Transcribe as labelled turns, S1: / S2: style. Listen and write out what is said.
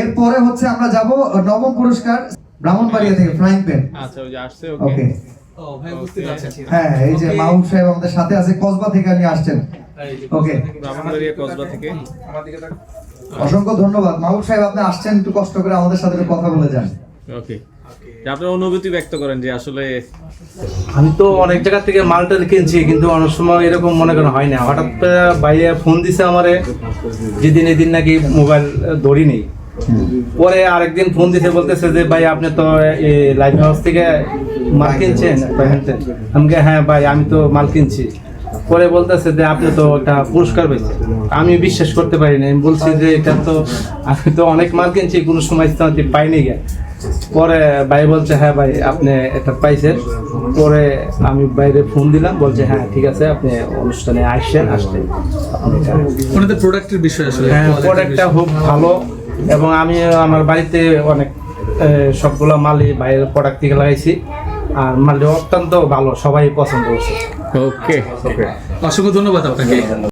S1: এরপরে হচ্ছে আমরা যাব নবম পুরস্কার ব্রাহ্মণবাড়িয়া থেকে ফ্রাইং প্যান
S2: আচ্ছা ওই যে আসছে
S1: ওকে।
S2: ওকে।
S3: ও ভাই বুঝতে পারছেন
S1: হ্যাঁ এই যে মাহবুব সাহেব আমাদের সাথে আছে কসবা থেকে আপনি আসছেন। ওকে।
S2: ব্রাহ্মণবাড়িয়া কসবা থেকে।
S1: অসংখ্য ধন্যবাদ। মাহবুব সাহেব আপনি আসছেন একটু কষ্ট করে আমাদের সাথে কথা বলে যান।
S2: ওকে। আপনার অনুভূতি ব্যক্ত করেন যে আসলে
S4: আমি তো অনেক জায়গা থেকে মালটা কিনছি কিন্তু অনেক সময় এরকম মনে করেন হয় না। হঠাৎ করে ভাইয়া ফোন দিছে আমারে যেদিন এদিন নাকি মোবাইল ধরি নেই পরে আরেকদিন ফোন দিছে বলতেছে যে ভাই আপনি তো লাইফ হাউস থেকে মাল কিনছেন? আমি বলি, হ্যাঁ ভাই আমি তো মাল কিনছি। পরে বলতেছে যে আপনি তো একটা পুরস্কার পেয়েছেন আমি বিশ্বাস করতে পারি না আমি বলছি যে এটা তো আমি তো অনেক মাল কিনছি কোনো সময় তো আমি পাইনি গে। পরে ভাই বলছে হ্যাঁ ভাই আপনি এটা পাইছেন। পরে আমি বাইরে ফোন দিলাম বলছে হ্যাঁ ঠিক আছে আপনি অনুষ্ঠানে আসছেন আসলে আপনি এটা
S3: প্রোডাক্টের বিষয় আসলে
S4: হ্যাঁ প্রোডাক্টটা খুব ভালো। এবং আমি আমার বাড়িতে অনেক সবগুলো মালই বাইরের প্রোডাক্ট থেকে লাগাইছি। আর মালটি অত্যন্ত ভালো সবাই পছন্দ করছে।
S2: ওকে ওকে।
S3: অসংখ্য ধন্যবাদ আপনাকে।